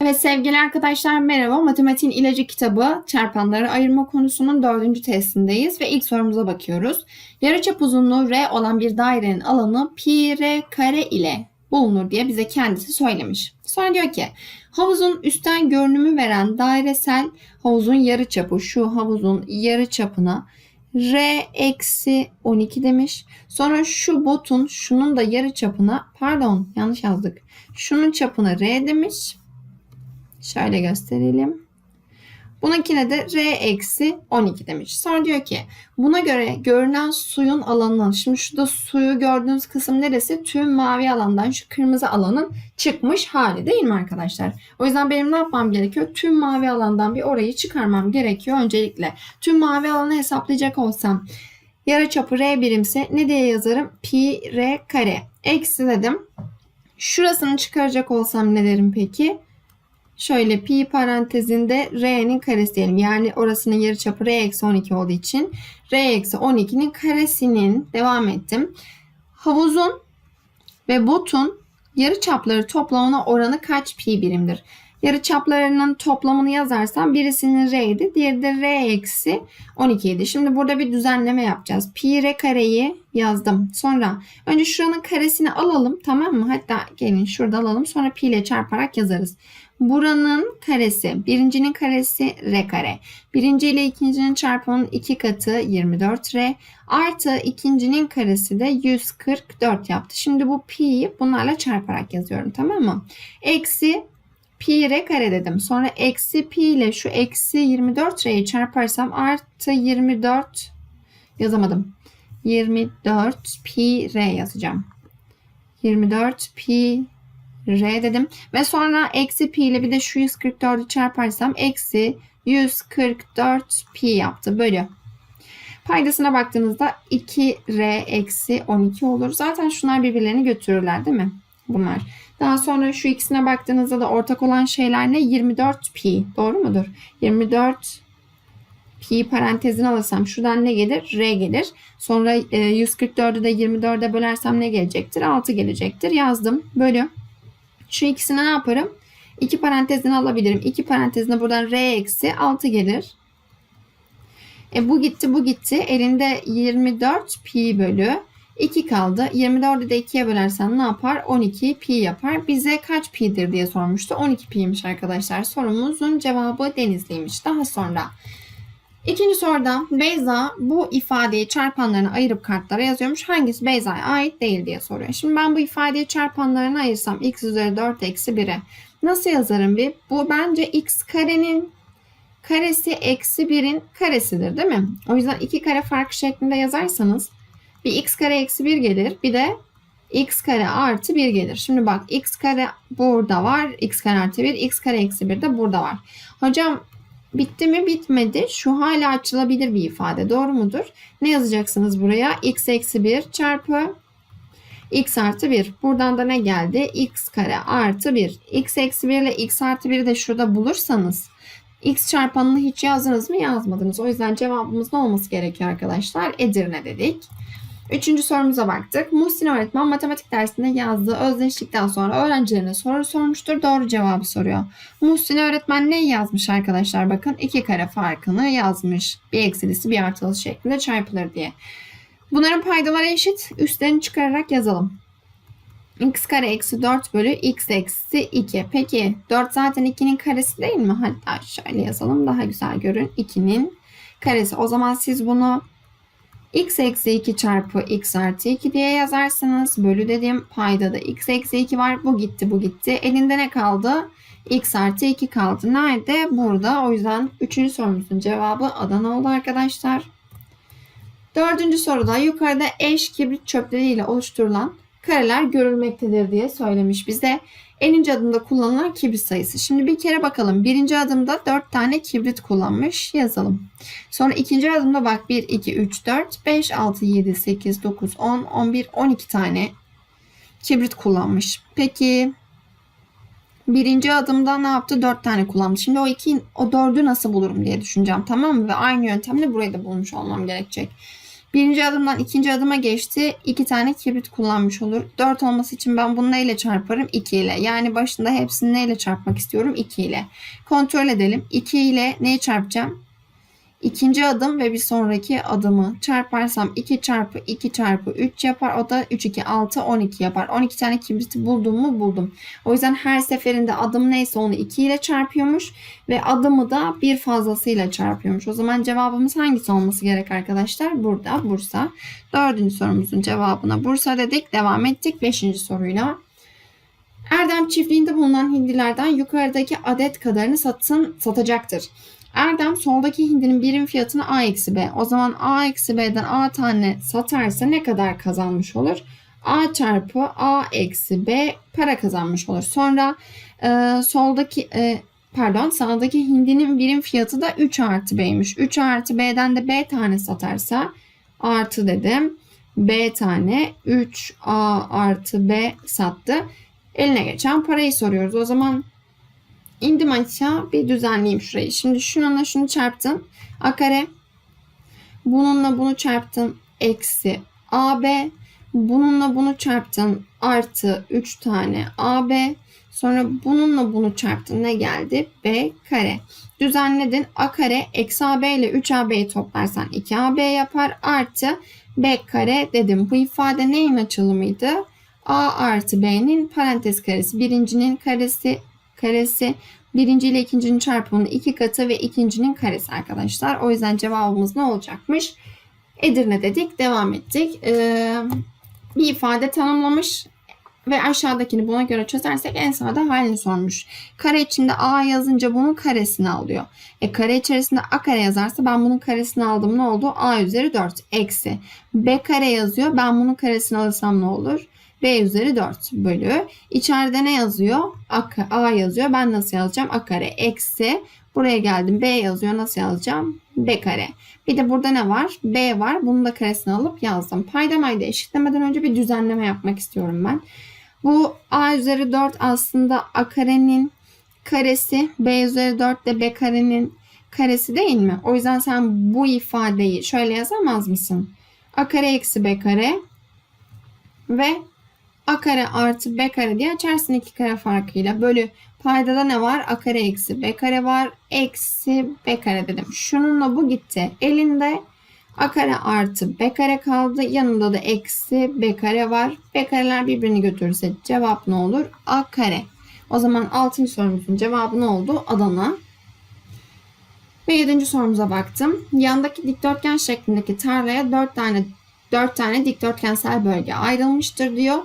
Evet sevgili arkadaşlar merhaba. Matematiğin ilacı kitabı çarpanları ayırma konusunun dördüncü testindeyiz ve ilk sorumuza bakıyoruz. Yarıçap uzunluğu R olan bir dairenin alanı pi r kare ile bulunur diye bize kendisi söylemiş. Sonra diyor ki havuzun üstten görünümü veren dairesel havuzun yarıçapı şu havuzun yarıçapına R eksi 12 demiş. Sonra şu botun şunun da yarıçapına pardon yanlış yazdık. Şunun çapına R demiş. Şöyle gösterelim. Bununkine de R eksi 12 demiş. Sonra diyor ki buna göre görünen suyun alanının şimdi şurada suyu gördüğünüz kısım neresi? Tüm mavi alandan şu kırmızı alanın çıkmış hali değil mi arkadaşlar? O yüzden benim ne yapmam gerekiyor? Tüm mavi alandan bir orayı çıkarmam gerekiyor öncelikle. Tüm mavi alanı hesaplayacak olsam yarıçapı R birimse ne diye yazarım? Pi R kare. Eksi dedim. Şurasını çıkaracak olsam ne derim peki? Şöyle pi parantezinde r'nin karesi diyelim. Yani orasının yarıçapı r eksi 12 olduğu için r eksi 12'nin karesinin devam ettim. Havuzun ve botun yarıçapları toplamına oranı kaç pi birimdir? Yarıçaplarının toplamını yazarsam birisinin r'ydi, diğeri de r eksi 12 idi. Şimdi burada bir düzenleme yapacağız. Pi r kareyi yazdım. Sonra önce şuranın karesini alalım tamam mı? Hatta gelin şurada alalım sonra pi ile çarparak yazarız. Buranın karesi, birincinin karesi r kare. Birinci ile ikincinin çarpımının iki katı 24r. Artı ikincinin karesi de 144 yaptı. Şimdi bu pi'yi bunlarla çarparak yazıyorum tamam mı? Eksi pi r kare dedim. Sonra eksi pi ile şu eksi 24r'yi çarparsam artı 24 yazamadım. 24 pi r yazacağım. 24 pi R dedim. Ve sonra eksi pi ile bir de şu 144'ü çarparsam eksi 144 pi yaptı. Bölü. Paydasına baktığınızda 2R eksi 12 olur. Zaten şunlar birbirlerini götürürler değil mi? Bunlar. Daha sonra şu ikisine baktığınızda da ortak olan şeyler ne? 24 pi. Doğru mudur? 24 pi parantezine alırsam şuradan ne gelir? R gelir. Sonra 144'ü de 24'e bölersem ne gelecektir? 6 gelecektir. Yazdım. Bölü. Şu ikisini ne yaparım? İki parantezini alabilirim. İki parantezine buradan r eksi 6 gelir. E bu gitti bu gitti. Elinde 24 pi bölü 2 kaldı. 24'ü de 2'ye bölersen ne yapar? 12 pi yapar. Bize kaç pi'dir diye sormuştu. 12 pi'ymiş arkadaşlar. Sorumuzun cevabı Denizli'ymiş. Daha sonra İkinci soruda Beyza bu ifadeyi çarpanlarına ayırıp kartlara yazıyormuş. Hangisi Beyza'ya ait değil diye soruyor. Şimdi ben bu ifadeyi çarpanlarına ayırsam x üzeri 4 eksi 1'e nasıl yazarım bir? Bu bence x karenin karesi eksi 1'in karesidir değil mi? O yüzden iki kare farkı şeklinde yazarsanız bir x kare eksi 1 gelir. Bir de x kare artı 1 gelir. Şimdi bak x kare burada var. x kare artı 1. x kare eksi 1 de burada var. Hocam Bitti mi? Bitmedi. Şu hala açılabilir bir ifade. Doğru mudur? Ne yazacaksınız buraya? x eksi 1 çarpı x artı 1. Buradan da ne geldi? x kare artı 1. x eksi 1 ile x artı 1'i de şurada bulursanız x çarpanını hiç yazdınız mı? Yazmadınız. O yüzden cevabımız ne olması gerekiyor arkadaşlar? Edirne dedik. Üçüncü sorumuza baktık. Muhsin öğretmen matematik dersinde yazdığı özdeşlikten sonra öğrencilerine soru sormuştur. Doğru cevabı soruyor. Muhsin öğretmen ne yazmış arkadaşlar? Bakın iki kare farkını yazmış. Bir eksilisi bir artılısı şeklinde çarpılır diye. Bunların paydaları eşit. Üstlerini çıkararak yazalım. x kare eksi 4 bölü x eksi 2. Peki 4 zaten 2'nin karesi değil mi? Hatta şöyle yazalım daha güzel görün. 2'nin karesi. O zaman siz bunu x eksi 2 çarpı x artı 2 diye yazarsınız. Bölü dedim. Payda da x eksi 2 var. Bu gitti bu gitti. Elinde ne kaldı? x artı 2 kaldı. Nerede? Burada. O yüzden 3. sorumuzun cevabı Adana oldu arkadaşlar. Dördüncü soruda yukarıda eş kibrit çöpleriyle oluşturulan kareler görülmektedir diye söylemiş bize. Eninci adımda kullanılan kibrit sayısı. Şimdi bir kere bakalım. Birinci adımda 4 tane kibrit kullanmış. Yazalım. Sonra ikinci adımda bak 1, 2, 3, 4, 5, 6, 7, 8, 9, 10, 11, 12 tane kibrit kullanmış. Peki birinci adımda ne yaptı? 4 tane kullanmış. Şimdi o iki, o dördü nasıl bulurum diye düşüneceğim. Tamam mı? Ve aynı yöntemle burayı da bulmuş olmam gerekecek. Birinci adımdan ikinci adıma geçti. İki tane kibrit kullanmış olur. 4 olması için ben bunu neyle çarparım? 2 ile. Yani başında hepsini neyle çarpmak istiyorum? 2 ile. Kontrol edelim. 2 ile neyi çarpacağım? İkinci adım ve bir sonraki adımı çarparsam 2 çarpı 2 çarpı 3 yapar. O da 3, 2, 6, 12 yapar. 12 tane kibriti buldum mu buldum. O yüzden her seferinde adım neyse onu 2 ile çarpıyormuş. Ve adımı da bir fazlasıyla çarpıyormuş. O zaman cevabımız hangisi olması gerek arkadaşlar? Burada Bursa. Dördüncü sorumuzun cevabına Bursa dedik. Devam ettik. Beşinci soruyla. Erdem çiftliğinde bulunan hindilerden yukarıdaki adet kadarını satın satacaktır. Erdem soldaki hindinin birim fiyatını A eksi B. O zaman A eksi B'den A tane satarsa ne kadar kazanmış olur? A çarpı A eksi B para kazanmış olur. Sonra e, soldaki e, pardon sağdaki hindinin birim fiyatı da 3 artı B'ymiş. 3 artı B'den de B tane satarsa artı dedim. B tane 3A artı B sattı. Eline geçen parayı soruyoruz. O zaman indim aşağı bir düzenleyeyim şurayı. Şimdi şununla şunu çarptın. A kare. Bununla bunu çarptın. Eksi AB. Bununla bunu çarptın. Artı 3 tane AB. Sonra bununla bunu çarptın. Ne geldi? B kare. Düzenledin. A kare eksi AB ile 3AB'yi toplarsan 2AB yapar. Artı B kare dedim. Bu ifade neyin açılımıydı? A artı B'nin parantez karesi. Birincinin karesi karesi. Birinci ile ikincinin çarpımının iki katı ve ikincinin karesi arkadaşlar. O yüzden cevabımız ne olacakmış? Edirne dedik. Devam ettik. Ee, bir ifade tanımlamış ve aşağıdakini buna göre çözersek en sağda halini sormuş. Kare içinde A yazınca bunun karesini alıyor. E kare içerisinde A kare yazarsa ben bunun karesini aldım ne oldu? A üzeri 4 eksi. B kare yazıyor. Ben bunun karesini alırsam ne olur? B üzeri 4 bölü. İçeride ne yazıyor? A, A yazıyor. Ben nasıl yazacağım? A kare eksi. Buraya geldim. B yazıyor. Nasıl yazacağım? B kare. Bir de burada ne var? B var. Bunun da karesini alıp yazdım. Paydamaydı eşitlemeden önce bir düzenleme yapmak istiyorum ben. Bu A üzeri 4 aslında A karenin karesi. B üzeri 4 de B karenin karesi değil mi? O yüzden sen bu ifadeyi şöyle yazamaz mısın? A kare eksi B kare ve A kare artı B kare diye açarsın iki kare farkıyla. Bölü paydada ne var? A kare eksi B kare var. Eksi B kare dedim. Şununla bu gitti. Elinde A kare artı B kare kaldı. Yanında da eksi B kare var. B kareler birbirini götürürse cevap ne olur? A kare. O zaman 6. sorumuzun cevabı ne oldu? Adana. Ve 7. sorumuza baktım. Yandaki dikdörtgen şeklindeki tarlaya 4 tane 4 tane dikdörtgensel bölge ayrılmıştır diyor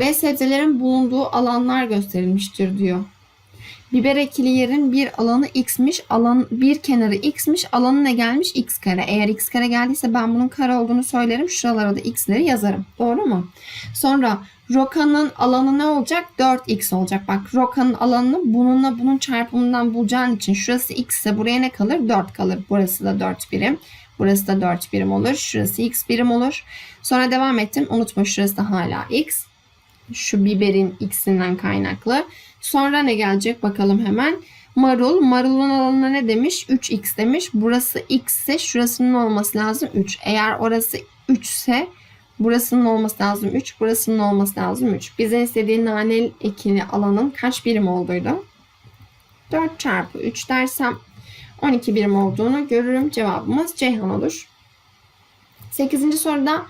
ve sebzelerin bulunduğu alanlar gösterilmiştir diyor. Biber ekili yerin bir alanı x'miş, alan bir kenarı x'miş, alanı ne gelmiş? x kare. Eğer x kare geldiyse ben bunun kare olduğunu söylerim. Şuralara da x'leri yazarım. Doğru mu? Sonra rokanın alanı ne olacak? 4x olacak. Bak rokanın alanını bununla bunun çarpımından bulacağın için şurası x ise buraya ne kalır? 4 kalır. Burası da 4 birim. Burası da 4 birim olur. Şurası x birim olur. Sonra devam ettim. Unutma şurası da hala x şu biberin x'inden kaynaklı. Sonra ne gelecek bakalım hemen. Marul. Marulun alanına ne demiş? 3x demiş. Burası x ise şurasının olması lazım 3. Eğer orası 3 ise burasının olması lazım 3. Burasının olması lazım 3. Bize istediği nane ekini alanın kaç birim olduğuydu? 4 çarpı 3 dersem 12 birim olduğunu görürüm. Cevabımız Ceyhan olur. 8. soruda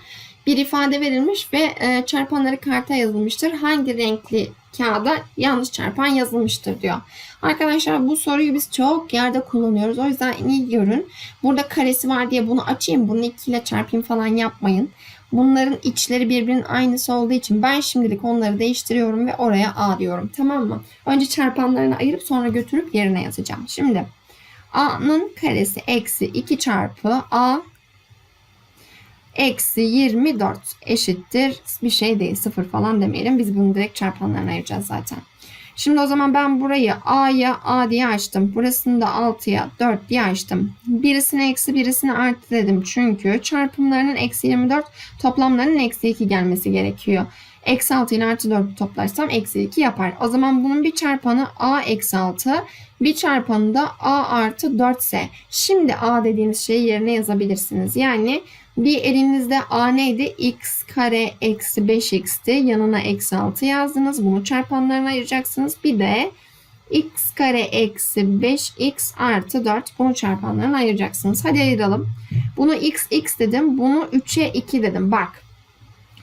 bir ifade verilmiş ve e, çarpanları karta yazılmıştır. Hangi renkli kağıda yanlış çarpan yazılmıştır diyor. Arkadaşlar bu soruyu biz çok yerde kullanıyoruz. O yüzden iyi görün. Burada karesi var diye bunu açayım. Bunu 2 ile çarpayım falan yapmayın. Bunların içleri birbirinin aynısı olduğu için ben şimdilik onları değiştiriyorum ve oraya A diyorum. Tamam mı? Önce çarpanlarını ayırıp sonra götürüp yerine yazacağım. Şimdi A'nın karesi eksi 2 çarpı A eksi 24 eşittir bir şey değil sıfır falan demeyelim. Biz bunu direkt çarpanlarına ayıracağız zaten. Şimdi o zaman ben burayı A'ya A diye açtım. Burasını da 6'ya 4 diye açtım. Birisine eksi birisine artı dedim. Çünkü çarpımlarının eksi 24 toplamlarının eksi 2 gelmesi gerekiyor. Eksi 6 ile artı 4 toplarsam eksi 2 yapar. O zaman bunun bir çarpanı A eksi 6 bir çarpanı da A artı 4 ise şimdi A dediğiniz şeyi yerine yazabilirsiniz. Yani Bir elinizde a neydi? x kare eksi 5x'ti. Yanına eksi 6 yazdınız. Bunu çarpanlarına ayıracaksınız. Bir de x kare eksi 5x artı 4 bunu çarpanlarına ayıracaksınız. Hadi ayıralım. Bunu x x dedim. Bunu 3'e 2 dedim. Bak.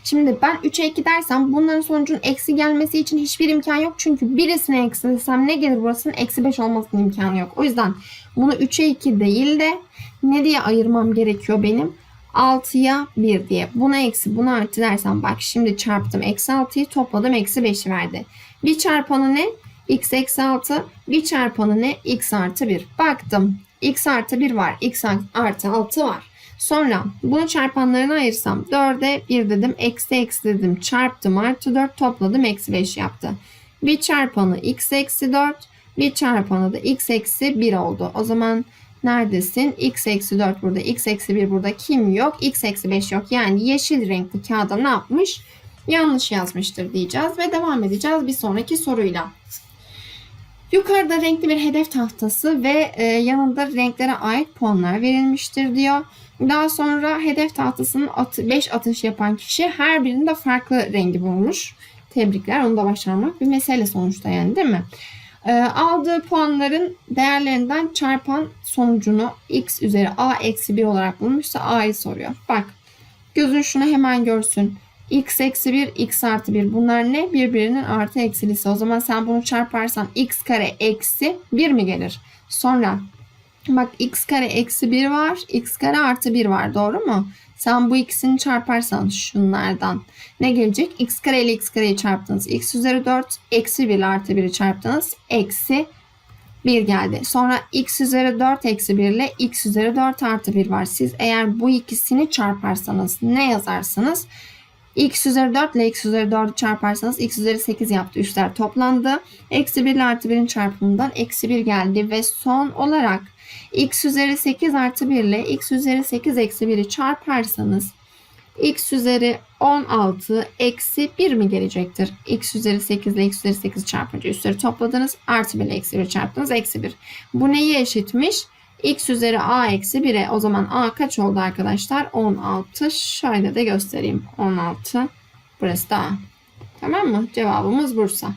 Şimdi ben 3'e 2 dersem bunların sonucun eksi gelmesi için hiçbir imkan yok. Çünkü birisine eksi desem ne gelir burasının? Eksi 5 olmasının imkanı yok. O yüzden bunu 3'e 2 değil de ne diye ayırmam gerekiyor benim? 6'ya 1 diye. Buna eksi buna artı dersem bak şimdi çarptım. Eksi 6'yı topladım. Eksi 5'i verdi. Bir çarpanı ne? x eksi 6. Bir çarpanı ne? x artı 1. Baktım. x artı 1 var. x artı 6 var. Sonra bunu çarpanlarına ayırsam 4'e 1 dedim. Eksi eksi dedim. Çarptım artı 4 topladım. Eksi 5 yaptı. Bir çarpanı x eksi 4. Bir çarpanı da x eksi 1 oldu. O zaman neredesin? x eksi 4 burada. x eksi 1 burada. Kim yok? x eksi 5 yok. Yani yeşil renkli kağıda ne yapmış? Yanlış yazmıştır diyeceğiz ve devam edeceğiz bir sonraki soruyla. Yukarıda renkli bir hedef tahtası ve e, yanında renklere ait puanlar verilmiştir diyor. Daha sonra hedef tahtasının 5 atış yapan kişi her birinde farklı rengi bulmuş. Tebrikler onu da başarmak bir mesele sonuçta yani değil mi? E, aldığı puanların değerlerinden çarpan sonucunu x üzeri a eksi 1 olarak bulmuşsa a'yı soruyor. Bak gözün şunu hemen görsün x eksi 1, x artı 1. Bunlar ne? Birbirinin artı eksilisi. O zaman sen bunu çarparsan x kare eksi 1 mi gelir? Sonra bak x kare eksi 1 var. x kare artı 1 var. Doğru mu? Sen bu ikisini çarparsan şunlardan ne gelecek? x kare ile x kareyi çarptınız. x üzeri 4 eksi 1 ile artı 1'i çarptınız. Eksi 1 geldi. Sonra x üzeri 4 eksi 1 ile x üzeri 4 artı 1 var. Siz eğer bu ikisini çarparsanız ne yazarsınız? X üzeri 4 ile x üzeri 4'ü çarparsanız x üzeri 8 yaptı. Üstler toplandı. Eksi 1 ile artı 1'in çarpımından eksi 1 geldi. Ve son olarak x üzeri 8 artı 1 ile x üzeri 8 eksi 1'i çarparsanız x üzeri 16 eksi 1 mi gelecektir? x üzeri 8 ile x üzeri 8 çarpınca üstleri topladınız. Artı 1 ile eksi 1 çarptınız. Eksi 1. Bu neyi eşitmiş? X üzeri a eksi 1'e o zaman a kaç oldu arkadaşlar? 16. Şöyle de göstereyim. 16. Burası da a. Tamam mı? Cevabımız Bursa.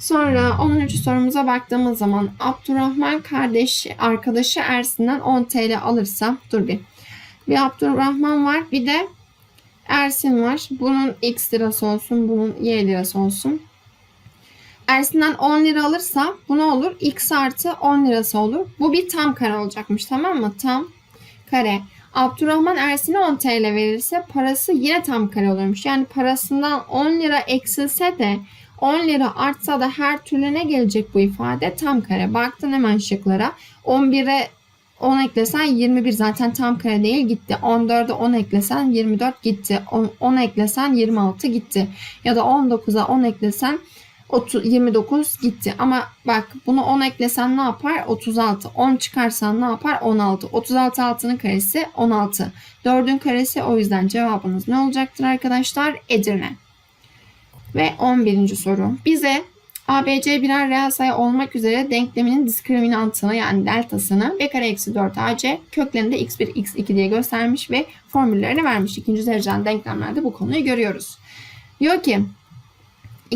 Sonra 10. sorumuza baktığımız zaman Abdurrahman kardeşi arkadaşı Ersin'den 10 TL alırsa dur bir. Bir Abdurrahman var bir de Ersin var. Bunun x lirası olsun bunun y lirası olsun. Ersin'den 10 lira alırsa bu ne olur? X artı 10 lirası olur. Bu bir tam kare olacakmış tamam mı? Tam kare. Abdurrahman Ersin'e 10 TL verirse parası yine tam kare olurmuş. Yani parasından 10 lira eksilse de 10 lira artsa da her türlü ne gelecek bu ifade? Tam kare. Baktın hemen şıklara. 11'e 10 eklesen 21 zaten tam kare değil gitti. 14'e 10 eklesen 24 gitti. 10, 10 eklesen 26 gitti. Ya da 19'a 10 eklesen 30, 29 gitti. Ama bak bunu 10 eklesen ne yapar? 36. 10 çıkarsan ne yapar? 16. 36 altının karesi 16. 4'ün karesi o yüzden cevabınız ne olacaktır arkadaşlar? Edirne. Ve 11. soru. Bize ABC birer reel sayı olmak üzere denkleminin diskriminantını yani deltasını b kare eksi 4 AC köklerinde x1 x2 diye göstermiş ve formüllerini vermiş. İkinci dereceden denklemlerde bu konuyu görüyoruz. Diyor ki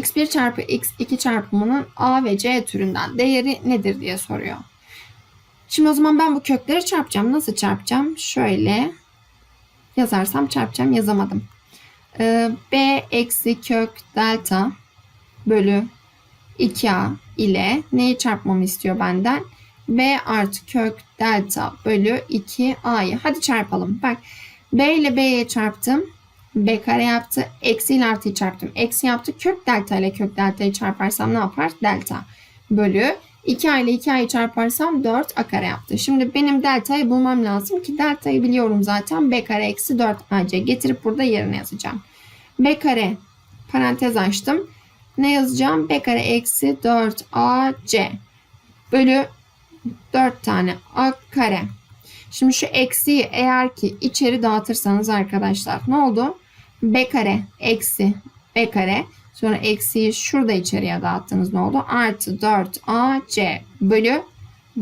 x1 çarpı x2 çarpımının a ve c türünden değeri nedir diye soruyor. Şimdi o zaman ben bu kökleri çarpacağım. Nasıl çarpacağım? Şöyle yazarsam çarpacağım. Yazamadım. Ee, b eksi kök delta bölü 2a ile neyi çarpmamı istiyor benden? b artı kök delta bölü 2a'yı. Hadi çarpalım. Bak b ile b'ye çarptım b kare yaptı. Eksi ile artıyı çarptım. Eksi yaptı. Kök delta ile kök deltayı çarparsam ne yapar? Delta bölü 2a ile 2a'yı çarparsam 4 a kare yaptı. Şimdi benim deltayı bulmam lazım ki deltayı biliyorum zaten. b kare eksi 4 ac getirip burada yerine yazacağım. b kare parantez açtım. Ne yazacağım? b kare eksi 4 ac bölü 4 tane a kare. Şimdi şu eksiyi eğer ki içeri dağıtırsanız arkadaşlar ne oldu? b kare eksi b kare sonra eksiyi şurada içeriye dağıttınız ne oldu? Artı 4ac bölü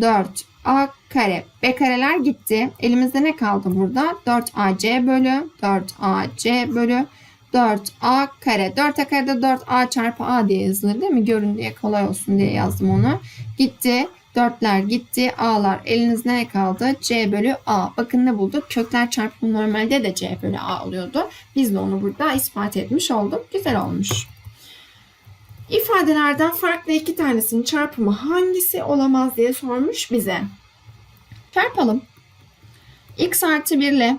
4 A kare. B kareler gitti. Elimizde ne kaldı burada? 4AC bölü 4AC bölü 4A kare. 4A karede 4A çarpı A diye yazılır değil mi? Görün diye kolay olsun diye yazdım onu. Gitti. Dörtler gitti. A'lar elinizde ne kaldı? C bölü A. Bakın ne bulduk? Kökler çarpımı normalde de C bölü A oluyordu. Biz de onu burada ispat etmiş olduk. Güzel olmuş. İfadelerden farklı iki tanesinin çarpımı hangisi olamaz diye sormuş bize. Çarpalım. x artı 1 ile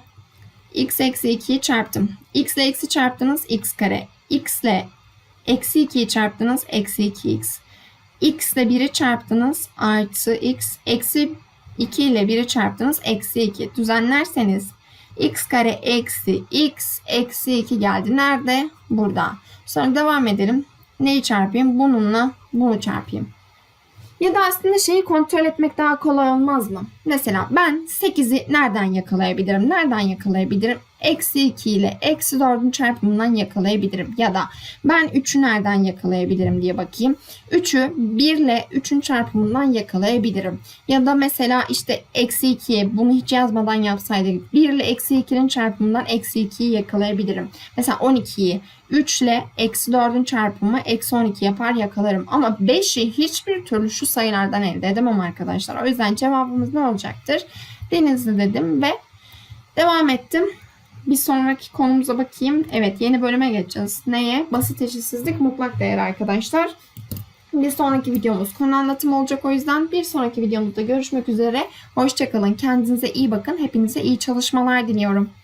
x eksi 2'yi çarptım. x ile x'i çarptınız x kare. x ile eksi 2'yi çarptınız eksi 2x. X ile 1'i çarptınız artı x. Eksi 2 ile 1'i çarptınız eksi 2. Düzenlerseniz x kare eksi x eksi 2 geldi. Nerede? Burada. Sonra devam edelim. Neyi çarpayım? Bununla bunu çarpayım. Ya da aslında şeyi kontrol etmek daha kolay olmaz mı? Mesela ben 8'i nereden yakalayabilirim? Nereden yakalayabilirim? Eksi 2 ile eksi 4'ün çarpımından yakalayabilirim. Ya da ben 3'ü nereden yakalayabilirim diye bakayım. 3'ü 1 ile 3'ün çarpımından yakalayabilirim. Ya da mesela işte eksi 2'ye bunu hiç yazmadan yapsaydık 1 ile eksi 2'nin çarpımından eksi 2'yi yakalayabilirim. Mesela 12'yi 3 ile eksi 4'ün çarpımı eksi 12 yapar yakalarım. Ama 5'i hiçbir türlü şu sayılardan elde edemem arkadaşlar. O yüzden cevabımız ne olacaktır? Denizli dedim ve devam ettim. Bir sonraki konumuza bakayım. Evet yeni bölüme geçeceğiz. Neye? Basit eşitsizlik mutlak değer arkadaşlar. Bir sonraki videomuz konu anlatımı olacak o yüzden bir sonraki videomuzda görüşmek üzere. Hoşçakalın. Kendinize iyi bakın. Hepinize iyi çalışmalar diliyorum.